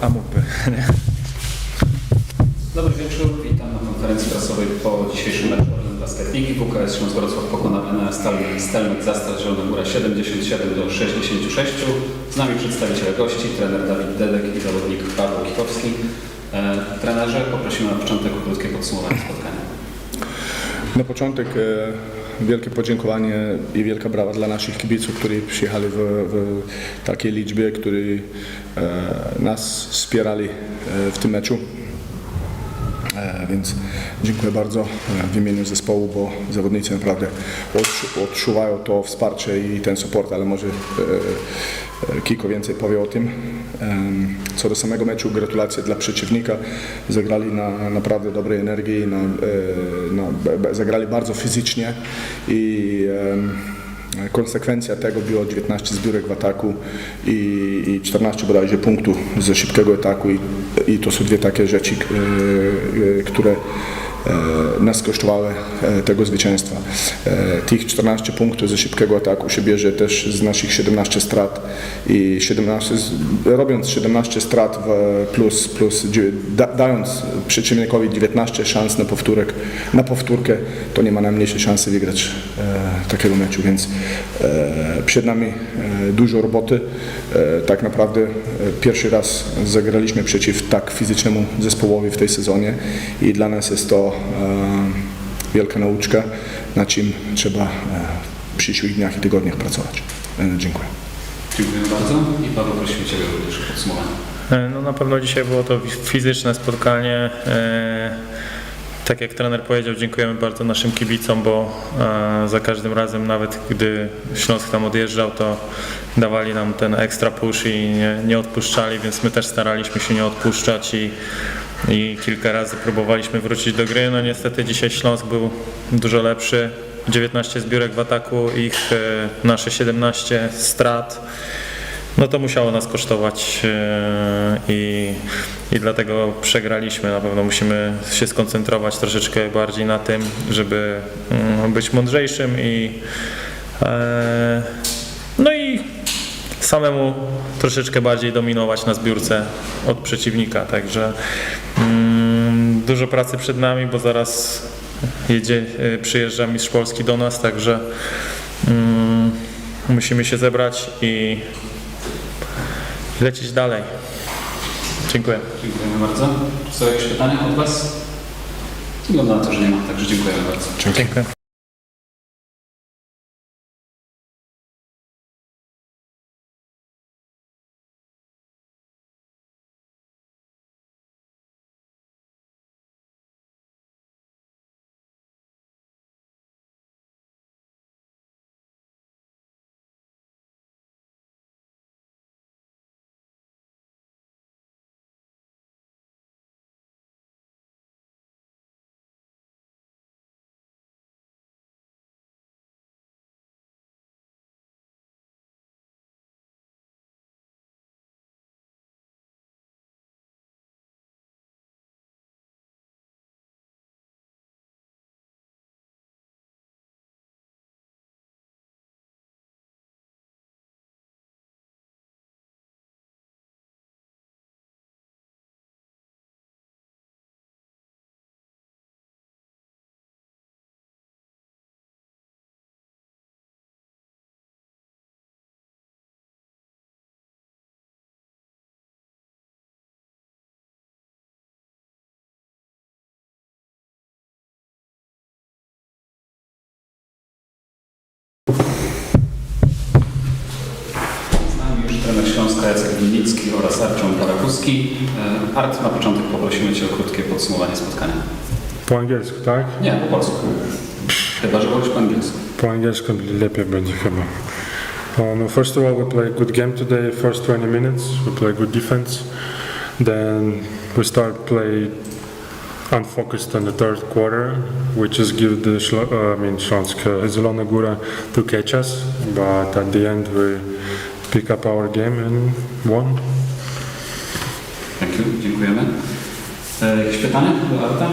A mógłby, nie? Dobry wieczór, witam na konferencji prasowej po dzisiejszym meczu Orlen Basket Ligi. WKS Śląsk Wrocław NS Stelmet, Stelmet Zastal Zielona Góra 77 do 66. Z nami przedstawiciele gości, trener Dawid Dedek i zawodnik Paweł Kikowski. E, trenerze, poprosimy na początek o krótkie podsumowanie spotkania. Na początek e, wielkie podziękowanie i wielka brawa dla naszych kibiców, którzy przyjechali w, w takiej liczbie, którzy e, nas wspierali e, w tym meczu. E, Więc dziękuję bardzo e, w imieniu zespołu, bo zawodnicy naprawdę odczu- odczuwają to wsparcie i ten support, ale może e, Kiko więcej powie o tym. Co do samego meczu, gratulacje dla przeciwnika. Zagrali na naprawdę dobrej energii, na, na, zagrali bardzo fizycznie i Konsekwencja tego było 19 zbiórek w ataku i, i 14 bodajże punktów ze szybkiego ataku i, i to są dwie takie rzeczy, e, e, które e, nas kosztowały tego zwycięstwa. Tych 14 punktów ze szybkiego ataku się bierze też z naszych 17 strat i 17, z- robiąc 17 strat plus, plus da, dając przeciwnikowi 19 szans na powtórek, na powtórkę, to nie ma najmniejszej szansy wygrać takiego meczu, więc e, przed nami e, dużo roboty. E, tak naprawdę e, pierwszy raz zagraliśmy przeciw tak fizycznemu zespołowi w tej sezonie i dla nas jest to e, wielka nauczka, na czym trzeba e, w przyszłych dniach i tygodniach pracować. E, dziękuję. Dziękuję bardzo i Paweł prosimy Ciebie również o podsumowanie. No na pewno dzisiaj było to fizyczne spotkanie. Tak jak trener powiedział, dziękujemy bardzo naszym kibicom, bo e, za każdym razem, nawet gdy Śląsk tam odjeżdżał, to dawali nam ten ekstra push i nie, nie odpuszczali, więc my też staraliśmy się nie odpuszczać i, i kilka razy próbowaliśmy wrócić do gry. No niestety dzisiaj Śląsk był dużo lepszy. 19 zbiórek w ataku, ich e, nasze 17 strat no to musiało nas kosztować e, i, i dlatego przegraliśmy. Na pewno musimy się skoncentrować troszeczkę bardziej na tym, żeby mm, być mądrzejszym i e, no i samemu troszeczkę bardziej dominować na zbiórce od przeciwnika. Także mm, dużo pracy przed nami, bo zaraz jedzie, e, przyjeżdża mistrz Polski do nas, także mm, musimy się zebrać i lecieć dalej. Dziękuję. Dziękujemy bardzo. Czy są jakieś pytania od Was? Wygląda na to, że nie ma, także dziękujemy bardzo. Dziękuję. Oraz Arczon Parakuski. E, Art, na początek poprosimy Cię o krótkie podsumowanie spotkania. Po angielsku, tak? Nie, po polsku. Chyba, że wolisz po angielsku. Po angielsku lepiej będzie chyba. No, first of all, we played good game today. First 20 minutes, we played good defense. Then we start play unfocused in the third quarter. We just give the uh, I mean Śląsk, uh, Zielona Góra to catch us, but at the end we pick up our game and won. Dziękujemy. E, jakieś pytania do Arta?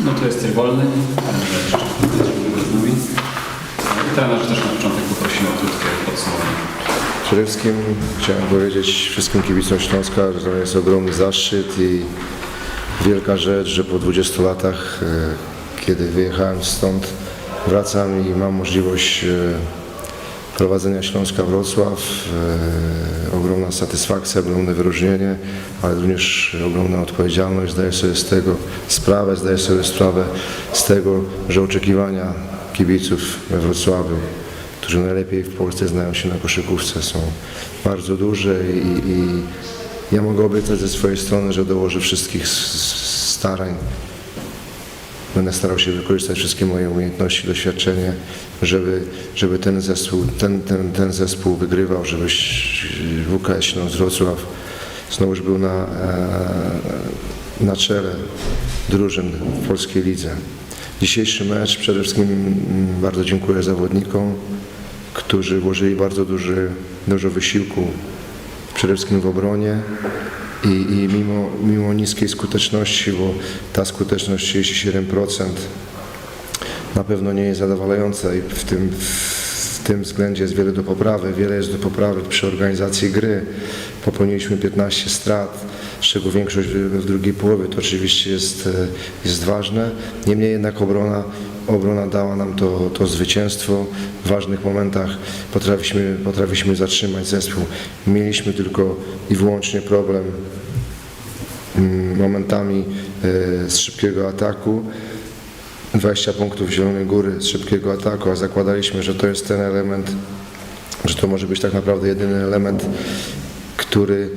No to jesteś wolny. Trener jeszcze z nami. E, też na początek poprosimy o krótkie podsumowanie. Przede wszystkim chciałem powiedzieć wszystkim kibicom Śląska, że to jest ogromny zaszczyt i wielka rzecz, że po 20 latach, e, kiedy wyjechałem stąd, wracam i mam możliwość e, prowadzenia Śląska Wrocław. E, ogromna satysfakcja, ogromne wyróżnienie, ale również ogromna odpowiedzialność. Zdaję sobie z tego sprawę, zdaję sobie sprawę z tego, że oczekiwania kibiców we Wrocławiu, którzy najlepiej w Polsce znają się na koszykówce, są bardzo duże i, i ja mogę obiecać ze swojej strony, że dołożę wszystkich starań Będę starał się wykorzystać wszystkie moje umiejętności, doświadczenie, żeby, żeby ten, zespół, ten, ten, ten zespół wygrywał, żeby WKS Śląsk Wrocław znowuż był na, e, na czele drużyn w polskiej lidze. Dzisiejszy mecz przede wszystkim mm, bardzo dziękuję zawodnikom, którzy włożyli bardzo duży, dużo wysiłku przede wszystkim w obronie i, i mimo, mimo niskiej skuteczności, bo ta skuteczność 37% na pewno nie jest zadowalająca i w tym, w tym względzie jest wiele do poprawy. Wiele jest do poprawy przy organizacji gry. Popełniliśmy 15 strat, z czego większość w, drugiej połowie. To oczywiście jest, e, jest ważne. Niemniej jednak obrona, obrona dała nam to, to zwycięstwo. W ważnych momentach potrafiliśmy, potrafiliśmy zatrzymać zespół. Mieliśmy tylko i wyłącznie problem mm, momentami e, z szybkiego ataku. 20 punktów Zielonej Góry z szybkiego ataku, a zakładaliśmy, że to jest ten element, że to może być tak naprawdę jedyny element, który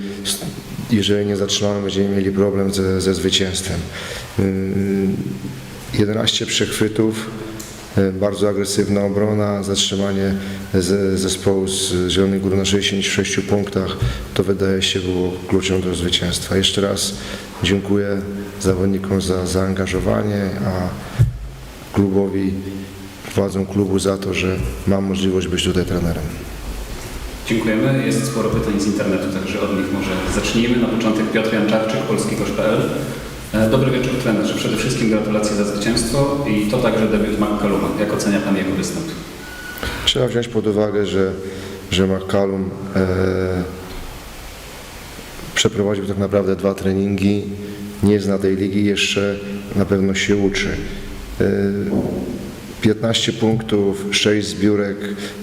jeżeli nie zatrzymamy, będziemy mieli problem ze, ze zwycięstwem. Ym, 11 przechwytów, y, bardzo agresywna obrona, zatrzymanie ze, zespołu z Zielonej Góry na 66 punktach, to wydaje się było kluczem do zwycięstwa. Jeszcze raz dziękuję zawodnikom za zaangażowanie, a klubowi, władzom klubu za to, że mam możliwość być tutaj trenerem. Dziękujemy. Jest sporo pytań z internetu, także od nich może zacznijmy. Na początek Piotr Janczarczyk, polskikosz.pl. E, Dobry wieczór trenerze. Przede wszystkim gratulacje za zwycięstwo i to także debiut McCalluma. Jak ocenia Pan jego występ? Trzeba wziąć pod uwagę, że, że McCallum e, przeprowadził tak naprawdę dwa treningi, nie zna tej ligi jeszcze, na pewno się uczy. E, 15 punktów, 6 zbiórek,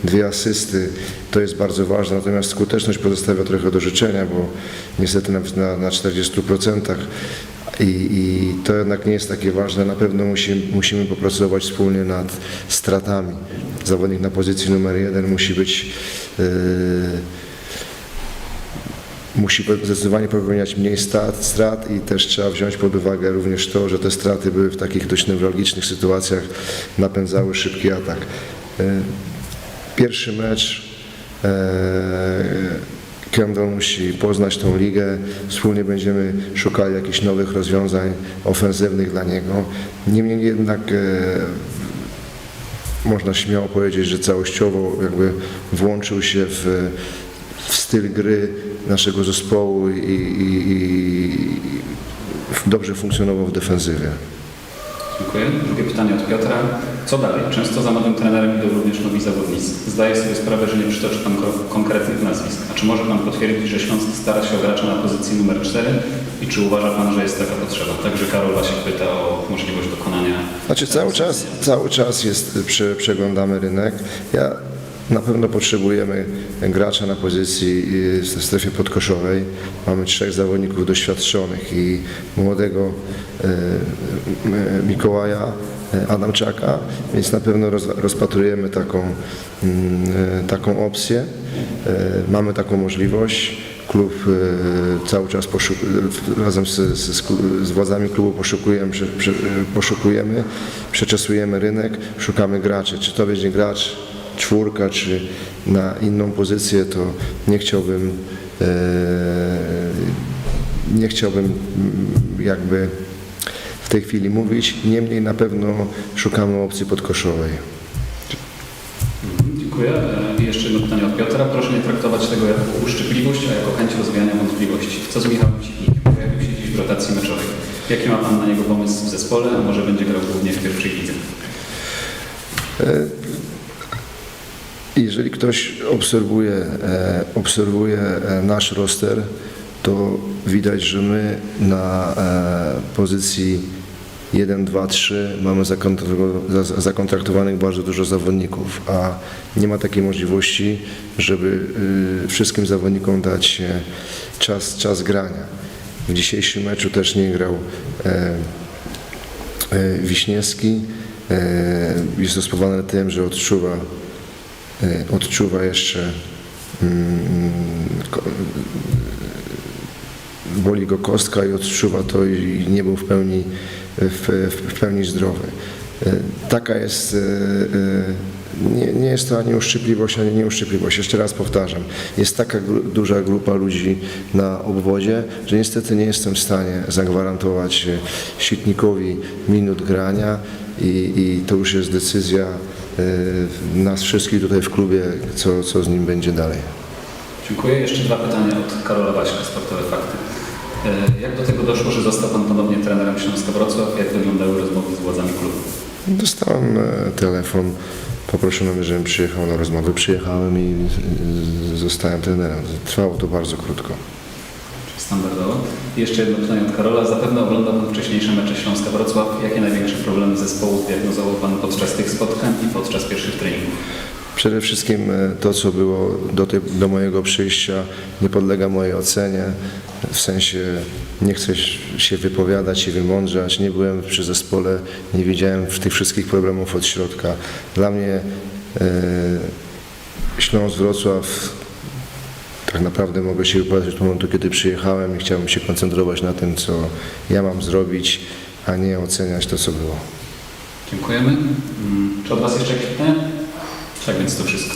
2 asysty, to jest bardzo ważne, natomiast skuteczność pozostawia trochę do życzenia, bo niestety na, na, na 40%. I, I to jednak nie jest takie ważne. Na pewno musimy, musimy popracować wspólnie nad stratami. Zawodnik na pozycji numer jeden musi być yy, musi zdecydowanie popełniać mniej strat, strat i też trzeba wziąć pod uwagę również to, że te straty były w takich dość newralgicznych sytuacjach, napędzały szybki atak. E, Pierwszy mecz Kendall musi poznać tą ligę, wspólnie będziemy szukali jakichś nowych rozwiązań ofensywnych dla niego. Niemniej jednak e, można śmiało powiedzieć, że całościowo jakby włączył się w, w styl gry naszego zespołu i, i, i dobrze funkcjonował w defensywie. Dziękuję. Drugie pytanie od Piotra. Co dalej? Często za nowym trenerem idą również nowi zawodnicy. Zdaję sobie sprawę, że nie przytoczy Pan ko- konkretnych nazwisk. A czy może Pan potwierdzić, że Śląsk stara się o gracza na pozycji numer 4 i czy uważa Pan, że jest taka potrzeba? Także Karol Wasiek pyta o możliwość dokonania... Znaczy cały czas, cały czas jest, prze, przeglądamy rynek. Ja na pewno potrzebujemy gracza na pozycji y, w strefie podkoszowej. Mamy trzech zawodników doświadczonych i młodego y, y, Mikołaja y, Adamczaka, więc na pewno roz, rozpatrujemy taką, mm, y, taką opcję. Y, Mamy taką możliwość. Klub y, cały czas y, razem z, z, z władzami klubu poszukujemy, y, poszukujemy, przeczesujemy rynek, szukamy graczy. Czy to będzie gracz czwórka, czy na inną pozycję, to nie chciałbym e, nie chciałbym mm, jakby w tej chwili mówić. Niemniej na pewno szukamy opcji podkoszowej. Dziękuję. E, jeszcze jedno pytanie od Piotra. Proszę nie traktować tego jako uszczypliwość, a jako chęć rozwijania wątpliwości. Co z Michałem Siknikiem? Pojawił się dziś w rotacji meczowej. Jaki ma Pan na niego pomysł w zespole, a może będzie grał głównie w pierwszej lidze? Jeżeli ktoś obserwuje, e, obserwuje e, nasz roster, to widać, że my na e, pozycji 1, 2, 3 mamy zakontraktowa- za- zakontraktowanych bardzo dużo zawodników, a nie ma takiej możliwości, żeby y, wszystkim zawodnikom dać e, czas, czas grania. W dzisiejszym meczu też nie grał e, e, Wiśniewski. E, Jest to spowodowane tym, że odczuwa, odczuwa jeszcze mm, ko- boli go kostka i odczuwa to i nie był w pełni, w, w, pełni zdrowy. E, Taka jest, e, e, nie, nie jest to ani uszczypliwość, ani nieuszczypliwość. Jeszcze raz powtarzam, jest taka duża grupa ludzi na obwodzie, że niestety nie jestem w stanie zagwarantować e, Sitnikowi minut grania i, i to już jest decyzja e, nas wszystkich tutaj w klubie, co, co z nim będzie dalej. Dziękuję. Jeszcze dwa pytania od Karola Waśka, Sportowe Fakty. E, Jak do tego doszło, że został Pan ponownie trenerem Śląska Wrocław? Jak wyglądały rozmowy z władzami klubu? Dostałem e, telefon, poproszono mnie, żebym przyjechał na rozmowę. Przyjechałem i zostałem trenerem. Trwało to bardzo krótko. Standardowo. I jeszcze jedno pytanie od Karola. Zapewne oglądał Pan wcześniejsze mecze Śląska Wrocław. Jakie największe problemy zespołu zdiagnozował Pan podczas tych spotkań i podczas pierwszych treningów? Przede wszystkim e, to, co było do, tej, do mojego przyjścia, nie podlega mojej ocenie. W sensie nie chcę się wypowiadać i wymądrzać. Nie byłem przy zespole, nie widziałem tych wszystkich problemów od środka. Dla mnie e, Śląsk Wrocław tak naprawdę mogę się wypowiadać od momentu, kiedy przyjechałem i chciałem się koncentrować na tym, co ja mam zrobić, a nie oceniać to, co było. Dziękujemy. Mm, Czy od Was jeszcze jakieś pytania? Tak więc to wszystko.